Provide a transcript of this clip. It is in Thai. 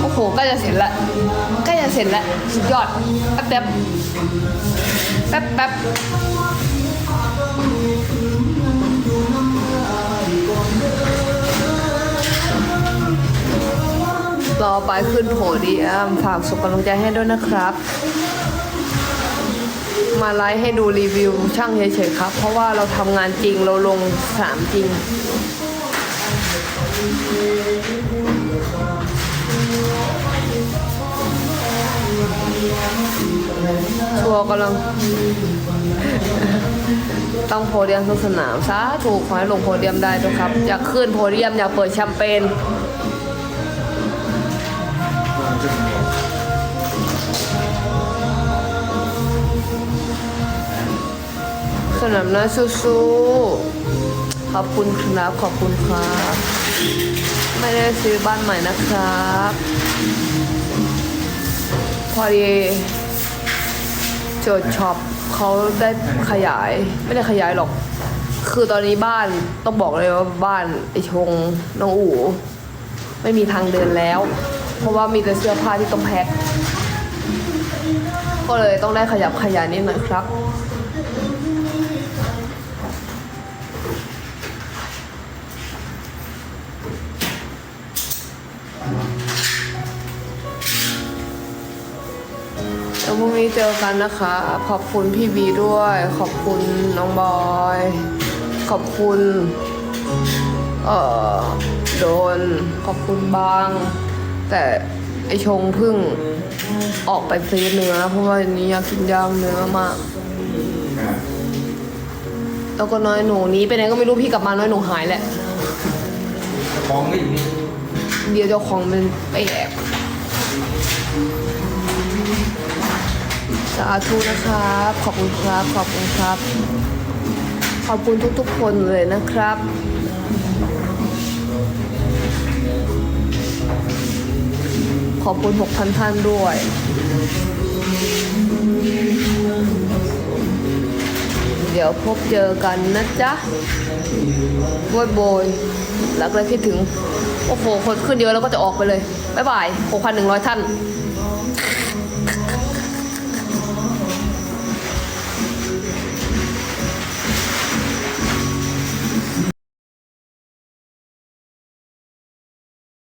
โอ้โหใกล้จะเสร็จละใกล้จะเสร็จละสุดยอดแป๊บแป๊บแป๊บแป๊บรอไปขึ้นโพเดียมฝากส่งกำลังใจให้ด้วยนะครับ มาไลฟ์ให้ดูรีวิวช่างเฉยๆครับ เพราะว่าเราทำงานจริงเราลงสามจริง ชัวร์กำลัง ต้องโพเดียมทุกสนาม สาถูกขอให้ลงโพเดียมได้ด้วยครับ อยากขึ้นโพเดียมอยากเปิดแชมเปญ สนามหน้าสู้ๆขอบคุณครับ ขอบคุณครับ ไม่ได้ซื้อบ้านใหม่นะครับ พอดีโจทย์ช็อปเขาได้ขยาย ไม่ได้ขยายหรอก คือตอนนี้บ้านต้องบอกเลยว่าบ้านไอชงน้องอู๋ไม่มีทางเดินแล้ว เพราะว่ามีแต่เสื้อผ้าที่ต้องแพ็คก็เลยต้องได้ขยับขยายนิดหน่อยครับ พรุ่งนี้เจอกันนะคะ ขอบคุณพี่บีด้วย ขอบคุณน้องบอย ขอบคุณ เอ่อ โดน ขอบคุณบาง แต่ไอชงเพึ่งออกไปซื้อเนื้อ เพราะว่าวันนี้อยากกินย่างเนื้อมาก แล้วก็น้อยหนูหนี้ไปไหนก็ไม่รู้พี่กลับมาน้อยหนูหายแหละ ของก็อยู่นี่เดี๋ยวเจ้าของมันไปแอบ สาธุนะครับ ขอบคุณครับ ขอบคุณครับ ขอบคุณทุกๆคนเลยนะครับขอบคุณ 6,000 ท่านด้วย เดี๋ยวพบเจอกันนะจ๊ะบอยบยรักและคิดถึง โอ้โห คนขึ้นเยอะแล้วก็จะออกไปเลย บ๊ายบาย 6,100 ท่าน